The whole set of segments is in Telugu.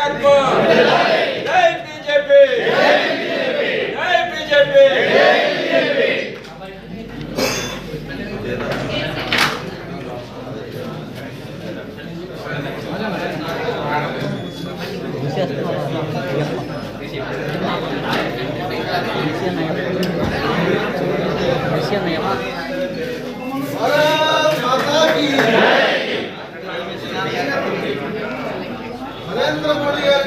నాయకత్వం జై బీజేపీ. జై బీజేపీ భారత్ మాతా కీ నరేంద్ర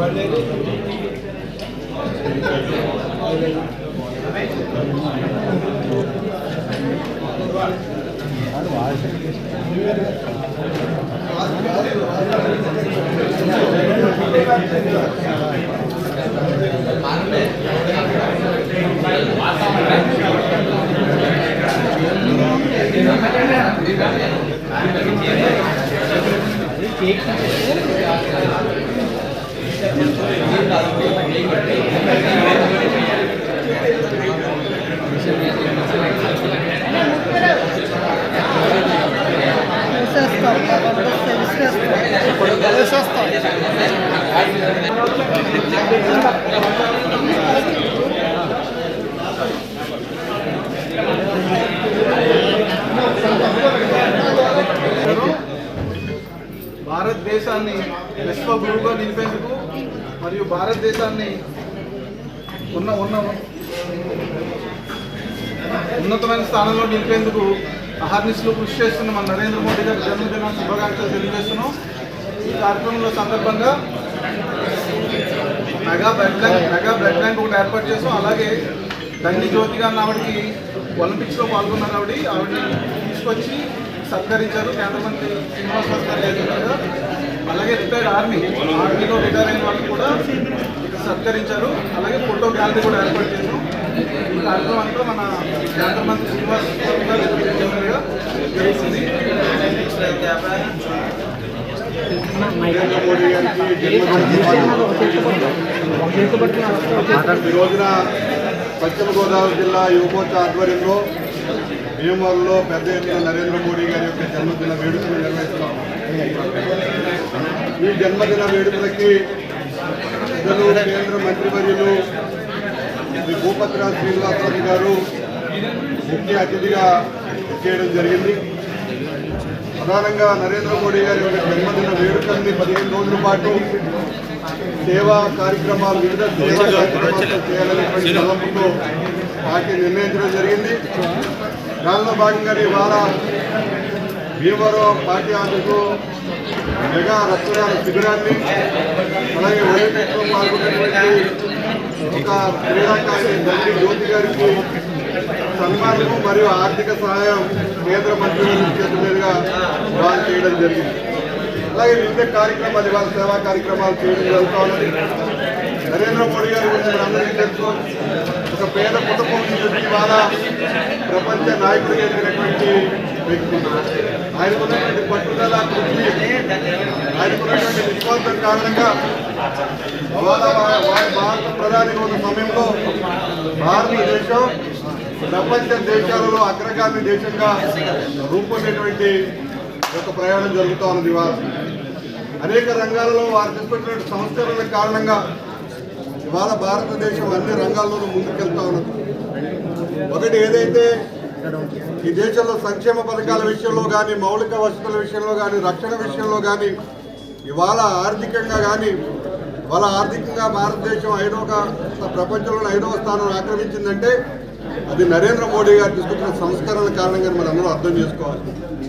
గారి నాయకత్వం భారతదేశాన్ని విశ్వ గురువుగా నిలిపేందుకు మరియు భారతదేశాన్ని ఉన్న ఉన్న ఉన్నతమైన స్థానంలో నిలిపేందుకు అహర్నిశలు కృషి చేస్తున్న మన నరేంద్ర మోడీ గారి జన్మదిన శుభాకాంక్షలు తెలియజేస్తున్నాం. ఈ కార్యక్రమంలో సందర్భంగా mega blood bank mega blood bank ఒకటి ఏర్పాటు చేస్తాం అలాగే దండి జ్యోతి గారిని ఆవిడకి ఒలింపిక్స్లో పాల్గొన్నారు ఆవిడ ఆవిడని తీసుకొచ్చి సత్కరించారు. కేంద్ర మంత్రి శ్రీనివాస్ గారు అలాగే రిటైర్డ్ ఆర్మీ. ఆర్మీలో రిటైర్ అయిన వాళ్ళు కూడా సత్కరించారు. అలాగే ఫోటో గ్యాలరీ కూడా ఏర్పాటు చేసాం ఈ కార్యక్రమం అంతా మన కేంద్ర మంత్రి శ్రీనివాస్ రావు గారు చేతులుగా జరుగుతుంది ఈ రోజున పశ్చిమ గోదావరి జిల్లా యువమోర్చా ఆధ్వర్యంలో భీమవరంలో పెద్ద ఎత్తున నరేంద్ర మోడీ గారి యొక్క జన్మదిన వేడుకలు నిర్వహిస్తున్నాం. ఈ జన్మదిన వేడుకలకి ఇద్దరు కేంద్ర మంత్రివర్యులు శ్రీ భూపతిరాజ్ శ్రీనివాసరావు గారు ముఖ్య అతిథిగా చేయడం జరిగింది. ప్రధానంగా నరేంద్ర మోడీ గారి యొక్క జన్మదిన వేడుకల్ని పదిహేను రోజుల పాటు సేవా కార్యక్రమాలు వివిధ సేవా కార్యక్రమాలు చేయాలనేటువంటి తలంపుతో పార్టీ నిర్ణయించడం జరిగింది. దానిలో భాగంగానే ఇవాళ భీమవరం పార్టీ ఆఫీసు మెగా రక్తదాన శిబిరాన్ని అలాగే ఒలింపిక్స్లో పాల్గొన్నటువంటి ఒక క్రీడాకారి దండి జ్యోతి గారికి సన్మానము మరియు ఆర్థిక సహాయం కేంద్ర మంత్రి చేతుల మీదుగా ఇవాళ చేయడం జరిగింది. అలాగే వివిధ కార్యక్రమాలు ఇవాళ సేవా కార్యక్రమాలు చేయడం జరుగుతామని నరేంద్ర మోడీ గారి గురించి మనందరికీ తెలుసు. ఒక పేద కుటుంబం నుంచి ఇవాళ ప్రపంచ నాయకుడు ఎదిగినటువంటి వ్యక్తి. ఆయనకున్నటువంటి పట్టుదల కృషి ఆయనకున్నటువంటి విశ్వాసం కారణంగా భారత ప్రధానిగా ఉన్న సమయంలో భారతదేశం ప్రపంచ దేశాలలో అగ్రగామి దేశంగా రూపొందేటువంటి ఒక ప్రయాణం జరుగుతూ ఉన్నది ఇవాళ. అనేక రంగాలలో వారు తీసుకున్నటువంటి సంస్కరణల కారణంగా ఇవాళ భారతదేశం అన్ని రంగాల్లోనూ ముందుకెళ్తా ఉన్నది. ఒకటి ఏదైతే ఈ దేశంలో సంక్షేమ పథకాల విషయంలో కానీ మౌలిక వసతుల విషయంలో కానీ రక్షణ విషయంలో కానీ ఇవాళ ఆర్థికంగా కానీ ఇవాళ ఆర్థికంగా భారతదేశం ఐదవ ప్రపంచంలో ఐదవ స్థానం ఆక్రమించిందంటే అది నరేంద్ర మోడీ గారు తీసుకుంటున్న సంస్కరణల కారణంగా మనం అందరూ అర్థం చేసుకోవాలి.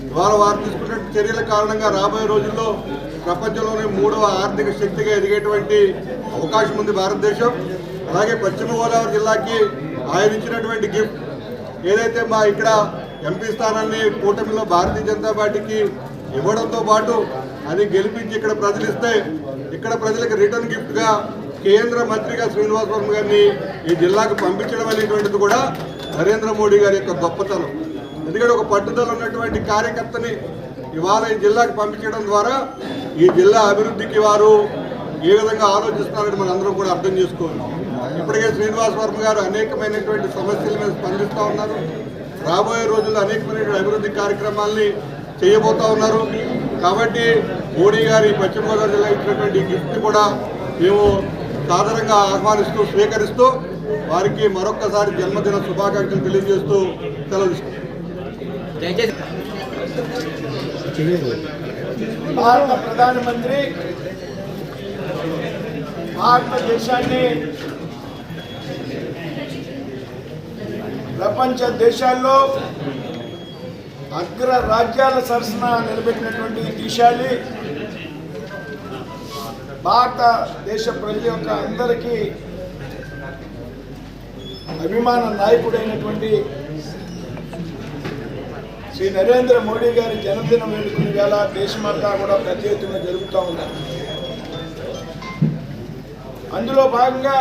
ఇవాళ వారు తీసుకున్న చర్యల కారణంగా రాబోయే రోజుల్లో ప్రపంచంలోనే మూడవ ఆర్థిక శక్తిగా ఎదిగేటువంటి అవకాశం ఉంది భారతదేశం. అలాగే పశ్చిమ గోదావరి జిల్లాకి ఆయన ఇచ్చినటువంటి గిఫ్ట్ ఏదైతే మా ఇక్కడ ఎంపీ స్థానాన్ని కూటమిలో భారతీయ జనతా పార్టీకి ఇవ్వడంతో పాటు అది గెలిపించి ఇక్కడ ప్రజలు ఇస్తే ఇక్కడ ప్రజలకు రిటర్న్ గిఫ్ట్గా కేంద్ర మంత్రిగా శ్రీనివాస్ వర్మ గారిని ఈ జిల్లాకు పంపించడం అనేటువంటిది కూడా నరేంద్ర మోడీ గారి యొక్క గొప్పతనం. ఎందుకంటే ఒక పట్టుదల ఉన్నటువంటి కార్యకర్తని ఇవాళ ఈ జిల్లాకు పంపించడం ద్వారా ఈ జిల్లా అభివృద్ధికి వారు ఏ విధంగా ఆలోచిస్తున్నారని మనం అందరం కూడా అర్థం చేసుకోవాలి. ఇప్పటికే శ్రీనివాస్ వర్మ గారు అనేకమైనటువంటి సమస్యల మీద స్పందిస్తూ ఉన్నారు. రాబోయే రోజుల్లో అనేకమైనటువంటి అభివృద్ధి కార్యక్రమాల్ని చేయబోతా ఉన్నారు. కాబట్టి మోడీ గారి పశ్చిమ గోదావరి జిల్లా ఇచ్చినటువంటి గిఫ్ట్ కూడా మేము సాధారణంగా ఆహ్వానిస్తూ స్వీకరిస్తూ వారికి మరొక్కసారి జన్మదిన శుభాకాంక్షలు తెలియజేస్తూ సెలవు భారత ప్రధానమంత్రి భారతదేశాన్ని ప్రపంచ దేశాల్లో అగ్ర రాజ్యాల సరసన నిలబెట్టినటువంటి దిశాలి భారతదేశ ప్రజల యొక్క అందరికీ అభిమాన నాయకుడైనటువంటి శ్రీ నరేంద్ర మోడీ గారి జన్మదిన వేడుకలు వేళ దేశమంతా కూడా పెద్ద ఎత్తున జరుగుతూ ఉన్నారు అందులో భాగంగా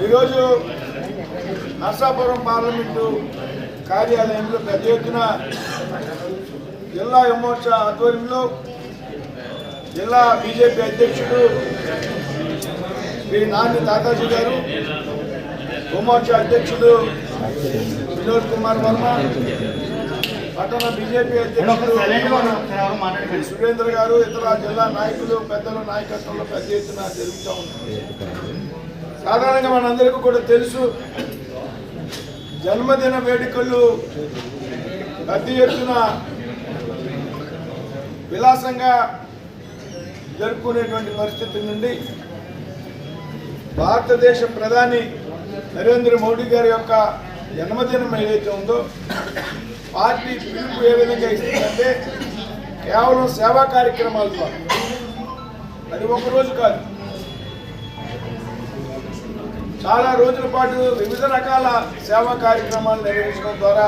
ఈరోజు నర్సాపురం పార్లమెంటు కార్యాలయంలో పెద్ద ఎత్తున జిల్లా విమోర్చ ఆధ్వర్యంలో జిల్లా బీజేపీ అధ్యక్షుడు శ్రీ నాని తాతాజీ గారు యువమోర్చా అధ్యక్షుడు వినోద్ కుమార్ వర్మ పట్టణ బీజేపీ అధ్యక్షుడు సురేందర్ సురేంద్ర గారు ఇతర జిల్లా నాయకులు పెద్దల నాయకత్వంలో పెద్ద ఎత్తున జరుగుతూ ఉన్నారు సాధారణంగా మనందరికీ కూడా తెలుసు జన్మదిన వేడుకలు పెద్ద ఎత్తున విలాసంగా జరుపుకునేటువంటి పరిస్థితి నుండి భారతదేశ ప్రధాని నరేంద్ర మోడీ గారి యొక్క జన్మదినం ఏదైతే ఉందో పార్టీ పిలుపు ఏ విధంగా ఇస్తుందంటే కేవలం సేవా కార్యక్రమాల ద్వారా. అది ఒకరోజు కాదు. చాలా రోజుల పాటు వివిధ రకాల సేవా కార్యక్రమాలు నిర్వహించడం ద్వారా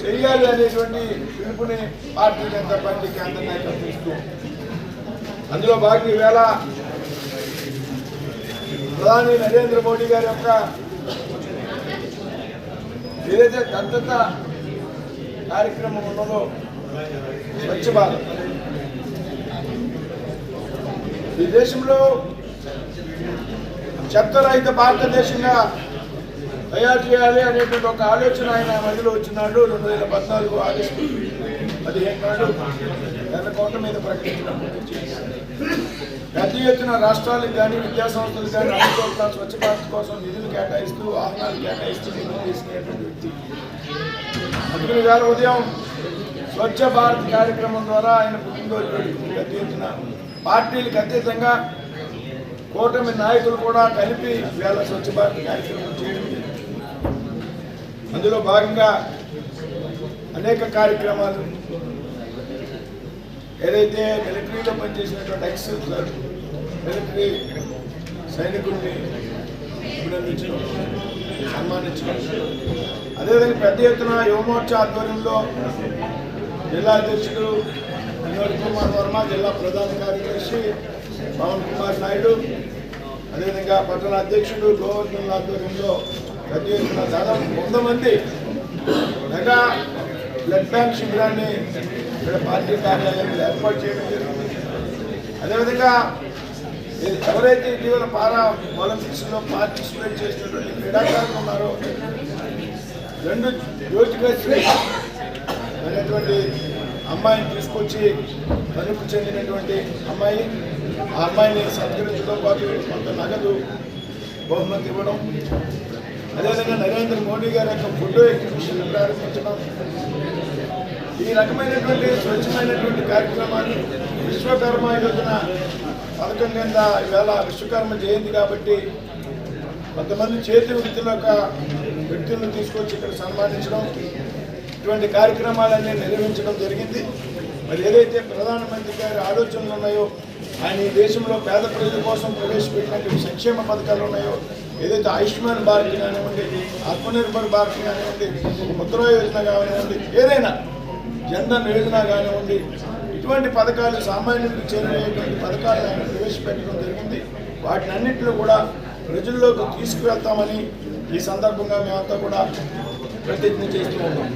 చేయాలి అనేటువంటి పిలుపుని భారతీయ జనతా పార్టీ కేంద్ర నాయకత్వం ఇస్తూ అందులో భాగంగా ఈవేళ ప్రధాని నరేంద్ర మోడీ గారి యొక్క ఏదైతే దత్తత కార్యక్రమం ఉన్నదో స్వచ్ఛ భారత్. ఈ దేశంలో చెత్తరహిత భారతదేశంగా తయారు చేయాలి అనేటువంటి ఒక ఆలోచన ఆయన మధ్యలో వచ్చినాడు. రెండు వేల పద్నాలుగు ఆగస్టు పదిహేను నాడు ఎర్రకోట కోట మీద ప్రకటించడం పెద్ద ఎత్తున రాష్ట్రాలకు కానీ విద్యాసంస్థలు కానీ అన్ని చోట్ల స్వచ్ఛ భారత్ కోసం నిధులు కేటాయిస్తూ వాహనాలు కేటాయిస్తూ నిధులు తీసుకునేటువంటి వ్యక్తి. అందుకని ఉదయం స్వచ్ఛ భారత్ కార్యక్రమం ద్వారా ఆయన పుట్టినరోజు పెద్ద ఎత్తున పార్టీలకు అతీతంగా కూటమి నాయకులు కూడా కలిపి వేళ స్వచ్ఛ భారత్ కార్యక్రమం చేయడం అందులో భాగంగా అనేక కార్యక్రమాలు ఏదైతే మిలిటరీలో పనిచేసినటువంటి ఎక్స్ మిలిటరీ సైనికుల్ని అభినందించడం సన్మానించడం అదేవిధంగా పెద్ద ఎత్తున యువమోర్చా ఆధ్వర్యంలో జిల్లా అధ్యక్షుడు వినోద్ కుమార్ వర్మ జిల్లా ప్రధాన కార్యదర్శి పవన్ కుమార్ నాయుడు అదేవిధంగా పట్టణ అధ్యక్షుడు గోవర్ధన్ ఆధ్వర్యంలో పెద్ద దాదాపు వంద మంది మెగా బ్లడ్ బ్యాంక్ శిబిరాన్ని ఇక్కడ పార్టీ కార్యాలయంలో ఏర్పాటు చేయడం జరిగింది. అదేవిధంగా ఎవరైతే ఇటీవల పారా ఒలింపిక్స్లో పార్టిసిపేట్ చేసినటువంటి క్రీడాకారులు ఉన్నారో రెండు జ్యోతికశ్రీ అనేటువంటి అమ్మాయిని తీసుకొచ్చి తణుకు చెందినటువంటి అమ్మాయి ఆ అమ్మాయిని సత్కరించడం పాటు కొంత నగదు బహుమతి ఇవ్వడం. అదేవిధంగా నరేంద్ర మోడీ గారి యొక్క ఫోటో ఎగ్జిబిషన్ ప్రారంభించడం. ఈ రకమైనటువంటి స్వచ్ఛమైనటువంటి కార్యక్రమాన్ని విశ్వకర్మ యోజన పథకం కింద ఇవాళ విశ్వకర్మ జయంతి కాబట్టి కొంతమంది చేతి వృత్తుల యొక్క వ్యక్తులను తీసుకొచ్చి ఇక్కడ సన్మానించడం ఇటువంటి కార్యక్రమాలన్నీ నిర్వహించడం జరిగింది. మరి ఏదైతే ప్రధానమంత్రి గారి ఆలోచనలు ఉన్నాయో ఆయన ఈ దేశంలో పేద ప్రజల కోసం ప్రవేశపెట్టినటువంటి సంక్షేమ పథకాలు ఉన్నాయో ఏదైతే ఆయుష్మాన్ భారత్ కానివ్వండి ఆత్మనిర్భర్ భారత్ కానివ్వండి ముద్రా యోజన కానివ్వండి ఏదైనా జన్ధన్ యోజన కానివ్వండి ఇటువంటి పథకాలు సామాన్యులకు చేరువయ్యేటువంటి పథకాలను ఆయన ప్రవేశపెట్టడం జరిగింది. వాటిని అన్నింటిలో కూడా ప్రజల్లోకి తీసుకువెళ్తామని ఈ సందర్భంగా మేమంతా కూడా ప్రతిజ్ఞ చేస్తూ ఉన్నాం.